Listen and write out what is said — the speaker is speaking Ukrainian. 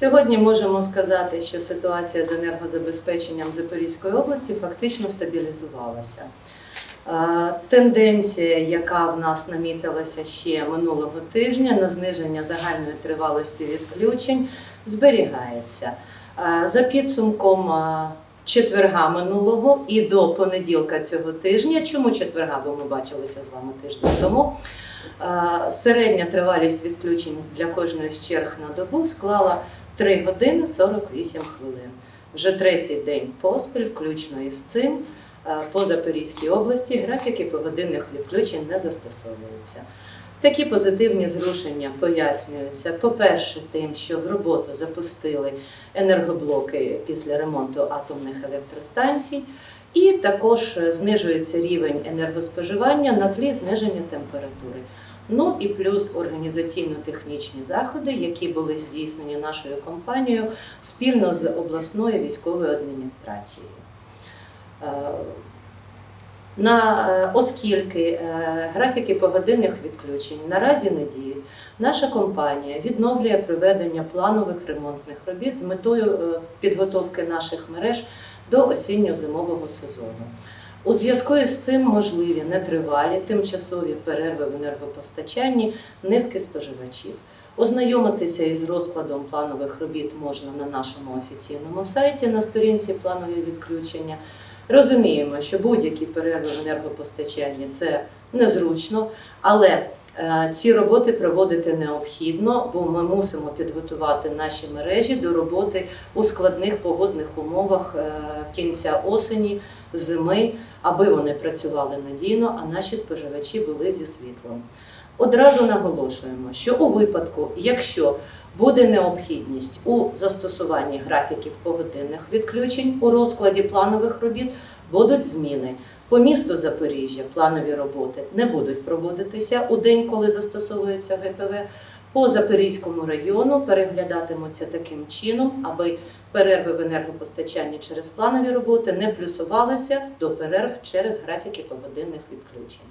Сьогодні можемо сказати, що ситуація з енергозабезпеченням Запорізької області фактично стабілізувалася. Е, Тенденція, яка в нас намітилася ще минулого тижня на зниження загальної тривалості відключень, зберігається. Е, За підсумком е, четверга минулого і до понеділка цього тижня, чому четверга, бо ми бачилися з вами тиждень тому. Середня тривалість відключень для кожної з черг на добу склала 3 години 48 хвилин. Вже третій день поспіль, включно із цим, е, по Запорізькій області графіки погодинних відключень не застосовуються. Такі позитивні зрушення пояснюються, по-перше, тим, що в роботу запустили енергоблоки після ремонту атомних електростанцій, і також е, знижується рівень енергоспоживання на тлі зниження температури. Ну і плюс організаційно-технічні заходи, які були здійснені нашою компанією спільно з обласною військовою адміністрацією. Е, На, е, оскільки е, графіки погодинних відключень наразі не діють, наша компанія відновлює проведення планових ремонтних робіт з метою підготовки наших мереж до осінньо-зимового сезону. У зв'язку із цим можливі нетривалі тимчасові перерви в енергопостачанні низки споживачів. Ознайомитися із розкладом планових робіт можна на нашому офіційному сайті на сторінці планові відключення. Розуміємо, що будь-які перерви в енергопостачанні це незручно, але ці роботи проводити необхідно, бо ми мусимо підготувати наші мережі до роботи у складних погодних умовах е, кінця осені, зими, аби вони працювали надійно, а наші споживачі були зі світлом. Одразу наголошуємо, що у випадку, якщо буде необхідність у застосуванні графіків погодинних відключень у розкладі планових робіт, будуть зміни. По місту Запоріжжя планові роботи не будуть проводитися у день, коли застосовується ГПВ. По Запорізькому району переглядатимуться таким чином, аби перерви в енергопостачанні через планові роботи не плюсувалися до перерв через графіки погодинних відключень.